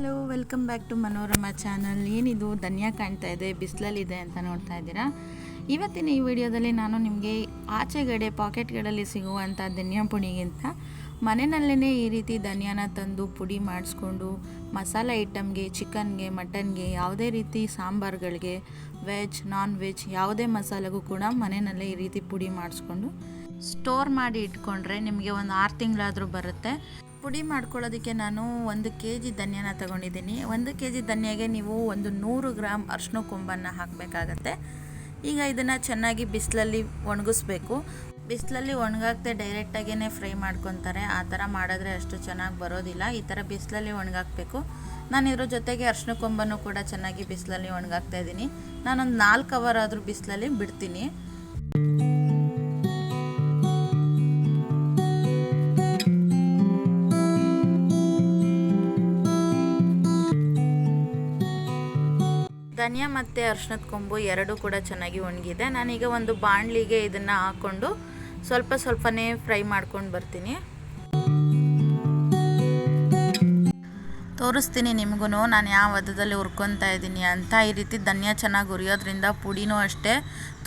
Hello welcome back to Manorama channel ಏನಿದು? ಧನ್ಯಾ ಕಾಣ್ತಾ ಇದೆ, ಬಿಸಿಲಲ್ಲಿದೆ ಅಂತ ನೋಡ್ತಾ ಇದ್ದೀರಾ? ಇವತ್ತಿನ ಈ ವಿಡಿಯೋದಲ್ಲಿ ನಾನು ನಿಮಗೆ ಆಚೆಗಡೆ, ಪಾಕೆಟ್ಗಳಲ್ಲಿ ಸಿಗುವಂಥ ಧನಿಯಾ ಪುಡಿಗಿಂತ ಮನೆಯಲ್ಲೇ ಈ ರೀತಿ ಧನಿಯಾನ ತಂದು ಪುಡಿ ಮಾಡಿಸ್ಕೊಂಡು, ಮಸಾಲೆ ಐಟಮ್ಗೆ, ಚಿಕನ್ಗೆ, ಮಟನ್ಗೆ, ಯಾವುದೇ ರೀತಿ ಸಾಂಬಾರುಗಳಿಗೆ, ವೆಜ್ ನಾನ್ ವೆಜ್ ಯಾವುದೇ ಮಸಾಲೆಗೂ ಕೂಡ ಮನೆಯಲ್ಲೇ ಈ ರೀತಿ ಪುಡಿ ಮಾಡಿಸ್ಕೊಂಡು ಸ್ಟೋರ್ ಮಾಡಿ ಇಟ್ಕೊಂಡ್ರೆ ನಿಮಗೆ ಒಂದು ಆರು ತಿಂಗಳಾದರೂ ಬರುತ್ತೆ. ಪುಡಿ ಮಾಡ್ಕೊಳ್ಳೋದಕ್ಕೆ ನಾನು ಒಂದು ಕೆ ಜಿ ಧನ್ಯನ ತಗೊಂಡಿದ್ದೀನಿ. ಒಂದು ಕೆ ಜಿ ಧನ್ಯಗೆ ನೀವು ಒಂದು ನೂರು ಗ್ರಾಮ್ ಅರ್ಶಿನ ಕೊಂಬನ್ನು ಹಾಕಬೇಕಾಗತ್ತೆ. ಈಗ ಇದನ್ನು ಚೆನ್ನಾಗಿ ಬಿಸಿಲಲ್ಲಿ ಒಣಗಿಸ್ಬೇಕು. ಬಿಸಿಲಲ್ಲಿ ಒಣಗಾಕ್ತೆ ಡೈರೆಕ್ಟಾಗೇ ಫ್ರೈ ಮಾಡ್ಕೊತಾರೆ. ಆ ಥರ ಮಾಡಿದ್ರೆ ಅಷ್ಟು ಚೆನ್ನಾಗಿ ಬರೋದಿಲ್ಲ. ಈ ಥರ ಬಿಸಿಲಲ್ಲಿ ಒಣಗಾಕಬೇಕು. ನಾನು ಇದ್ರ ಜೊತೆಗೆ ಅರ್ಶಿನ ಕೊಂಬನ್ನು ಕೂಡ ಚೆನ್ನಾಗಿ ಬಿಸಿಲಲ್ಲಿ ಒಣಗಾಕ್ತಾ ಇದ್ದೀನಿ. ನಾನೊಂದು ನಾಲ್ಕು ಅವರ್ ಆದರೂ ಬಿಸಿಲಲ್ಲಿ ಬಿಡ್ತೀನಿ. ಧನಿಯಾ ಮತ್ತು ಅರ್ಶಿನದ ಕೊಂಬು ಎರಡೂ ಕೂಡ ಚೆನ್ನಾಗಿ ಒಣಗಿದೆ. ನಾನೀಗ ಒಂದು ಬಾಣಲಿಗೆ ಇದನ್ನು ಹಾಕ್ಕೊಂಡು ಸ್ವಲ್ಪ ಸ್ವಲ್ಪನೇ ಫ್ರೈ ಮಾಡ್ಕೊಂಡು ಬರ್ತೀನಿ. ತೋರಿಸ್ತೀನಿ ನಿಮಗೂ ನಾನು ಯಾವ ಹದದಲ್ಲಿ ಹುರ್ಕೊತಾ ಇದ್ದೀನಿ ಅಂತ. ಈ ರೀತಿ ಧನಿಯಾ ಚೆನ್ನಾಗಿ ಹುರಿಯೋದ್ರಿಂದ ಪುಡಿನೂ ಅಷ್ಟೇ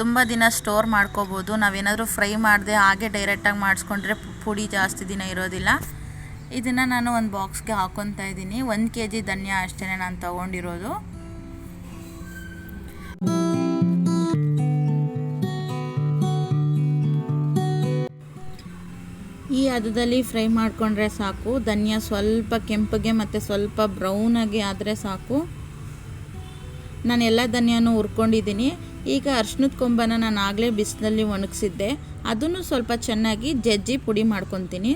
ತುಂಬ ದಿನ ಸ್ಟೋರ್ ಮಾಡ್ಕೋಬೋದು. ನಾವೇನಾದರೂ ಫ್ರೈ ಮಾಡಿದೆ ಹಾಗೆ ಡೈರೆಕ್ಟಾಗಿ ಮಾಡಿಸ್ಕೊಂಡ್ರೆ ಪುಡಿ ಜಾಸ್ತಿ ದಿನ ಇರೋದಿಲ್ಲ. ಇದನ್ನು ನಾನು ಒಂದು ಬಾಕ್ಸ್ಗೆ ಹಾಕ್ಕೊತಾ ಇದ್ದೀನಿ ಒಂದು ಕೆ ಜಿ ಧನಿಯಾ ಅಷ್ಟೇ ನಾನು ತೊಗೊಂಡಿರೋದು. ಈ ಹದದಲ್ಲಿ ಫ್ರೈ ಮಾಡಿಕೊಂಡ್ರೆ ಸಾಕು. ಧನಿಯಾ ಸ್ವಲ್ಪ ಕೆಂಪಗೆ ಮತ್ತು ಸ್ವಲ್ಪ ಬ್ರೌನಾಗಿ ಆದರೆ ಸಾಕು. ನಾನು ಎಲ್ಲ ಧನಿಯಾನು ಹುರ್ಕೊಂಡಿದ್ದೀನಿ. ಈಗ ಅರ್ಶಿನದ ಕೊಂಬನ ನಾನು ಆಗಲೇ ಬಿಸಿಲಲ್ಲಿ ಒಣಗಿಸಿದ್ದೆ. ಅದನ್ನು ಸ್ವಲ್ಪ ಚೆನ್ನಾಗಿ ಜಜ್ಜಿ ಪುಡಿ ಮಾಡ್ಕೊತೀನಿ.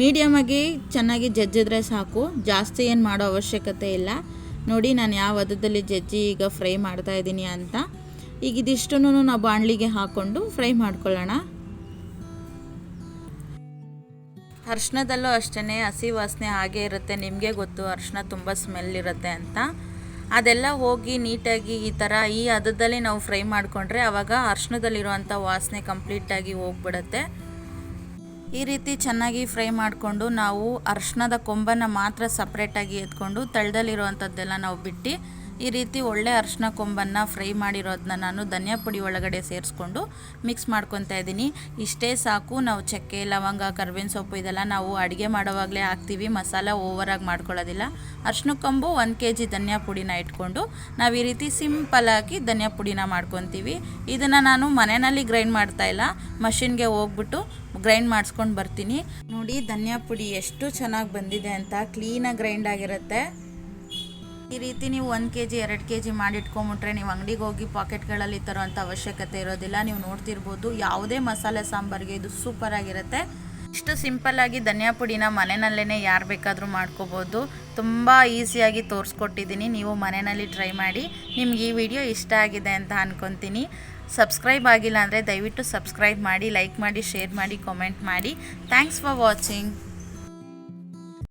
ಮೀಡಿಯಮಾಗಿ ಚೆನ್ನಾಗಿ ಜಜ್ಜಿದ್ರೆ ಸಾಕು. ಜಾಸ್ತಿ ಏನು ಮಾಡೋ ಅವಶ್ಯಕತೆ ಇಲ್ಲ. ನೋಡಿ, ನಾನು ಯಾವ ಹದದಲ್ಲಿ ಜಜ್ಜಿ ಈಗ ಫ್ರೈ ಮಾಡ್ತಾ ಇದ್ದೀನಿ ಅಂತ. ಈಗ ಇದಿಷ್ಟನ್ನು ನಾವು ಬಾಣಲಿಗೆ ಹಾಕ್ಕೊಂಡು ಫ್ರೈ ಮಾಡ್ಕೊಳ್ಳೋಣ. ಅರ್ಶಿನದಲ್ಲೂ ಅಷ್ಟೇ ಹಸಿ ವಾಸನೆ ಹಾಗೆ ಇರುತ್ತೆ. ನಿಮಗೆ ಗೊತ್ತು ಅರ್ಶಿನ ತುಂಬ ಸ್ಮೆಲ್ ಇರುತ್ತೆ ಅಂತ. ಅದೆಲ್ಲ ಹೋಗಿ ನೀಟಾಗಿ ಈ ಥರ ಈ ಹದದಲ್ಲಿ ನಾವು ಫ್ರೈ ಮಾಡಿಕೊಂಡ್ರೆ ಆವಾಗ ಅರ್ಶಿನದಲ್ಲಿರುವಂಥ ವಾಸನೆ ಕಂಪ್ಲೀಟಾಗಿ ಹೋಗ್ಬಿಡುತ್ತೆ. ಈ ರೀತಿ ಚೆನ್ನಾಗಿ ಫ್ರೈ ಮಾಡಿಕೊಂಡು ನಾವು ಅರ್ಶಿನದ ಕೊಂಬನ್ನು ಮಾತ್ರ ಸಪ್ರೇಟಾಗಿ ಎತ್ಕೊಂಡು ತಳದಲ್ಲಿರುವಂಥದ್ದೆಲ್ಲ ನಾವು ಬಿಟ್ಟು ಈ ರೀತಿ ಒಳ್ಳೆ ಅರಶಿನ ಕೊಂಬನ್ನು ಫ್ರೈ ಮಾಡಿರೋದನ್ನ ನಾನು ಧನಿಯಾ ಪುಡಿ ಒಳಗಡೆ ಸೇರಿಸ್ಕೊಂಡು ಮಿಕ್ಸ್ ಮಾಡ್ಕೊತಾ ಇದ್ದೀನಿ. ಇಷ್ಟೇ ಸಾಕು, ನಾವು ಚಕ್ಕೆ, ಲವಂಗ, ಕರ್ಬೇವಿನ ಸೊಪ್ಪು ಇದೆಲ್ಲ ನಾವು ಅಡುಗೆ ಮಾಡೋವಾಗಲೇ ಹಾಕ್ತೀವಿ. ಮಸಾಲ ಓವರಾಗಿ ಮಾಡ್ಕೊಳ್ಳೋದಿಲ್ಲ. ಅರ್ಶಿನ ಕೊಂಬು ಒಂದು ಕೆ ಜಿ ಧನಿಯಾ ಪುಡಿನ ಇಟ್ಕೊಂಡು ನಾವು ಈ ರೀತಿ ಸಿಂಪಲ್ ಹಾಕಿ ಧನಿಯಾ ಪುಡಿನ ಮಾಡ್ಕೊತೀವಿ. ಇದನ್ನು ನಾನು ಮನೆಯಲ್ಲಿ ಗ್ರೈಂಡ್ ಮಾಡ್ತಾ ಇಲ್ಲ. ಮಷಿನ್ಗೆ ಹೋಗ್ಬಿಟ್ಟು ಗ್ರೈಂಡ್ ಮಾಡಿಸ್ಕೊಂಡು ಬರ್ತೀನಿ. ನೋಡಿ, ಧನಿಯಾ ಪುಡಿ ಎಷ್ಟು ಚೆನ್ನಾಗಿ ಬಂದಿದೆ ಅಂತ. ಕ್ಲೀನಾಗಿ ಗ್ರೈಂಡ್ ಆಗಿರುತ್ತೆ. ಈ ರೀತಿ ನೀವು ಒಂದು ಕೆ ಜಿ ಎರಡು ಕೆ ಜಿ ಮಾಡಿಟ್ಕೊಂಬಿಟ್ರೆ ನೀವು ಅಂಗಡಿಗೆ ಹೋಗಿ ಪಾಕೆಟ್ಗಳಲ್ಲಿ ತರೋವಂಥ ಅವಶ್ಯಕತೆ ಇರೋದಿಲ್ಲ. ನೀವು ನೋಡ್ತಿರ್ಬೋದು, ಯಾವುದೇ ಮಸಾಲೆ ಸಾಂಬಾರಿಗೆ ಇದು ಸೂಪರ್ ಆಗಿರುತ್ತೆ. ಇಷ್ಟು ಸಿಂಪಲ್ಲಾಗಿ ಧನಿಯಾ ಪುಡಿನ ಮನೆಯಲ್ಲೇ ಯಾರು ಬೇಕಾದರೂ ಮಾಡ್ಕೋಬೋದು. ತುಂಬ ಈಸಿಯಾಗಿ ತೋರಿಸ್ಕೊಟ್ಟಿದ್ದೀನಿ ನೀವು ಮನೆಯಲ್ಲಿ ಟ್ರೈ ಮಾಡಿ, ನಿಮ್ಗೆ ಈ ವಿಡಿಯೋ ಇಷ್ಟ ಆಗಿದೆ ಅಂತ ಅಂದ್ಕೊತೀನಿ ಸಬ್ಸ್ಕ್ರೈಬ್ ಆಗಿಲ್ಲ ಅಂದರೆ ದಯವಿಟ್ಟು ಸಬ್ಸ್ಕ್ರೈಬ್ ಮಾಡಿ ಲೈಕ್ ಮಾಡಿ ಶೇರ್ ಮಾಡಿ ಕಾಮೆಂಟ್ ಮಾಡಿ. Thanks for watching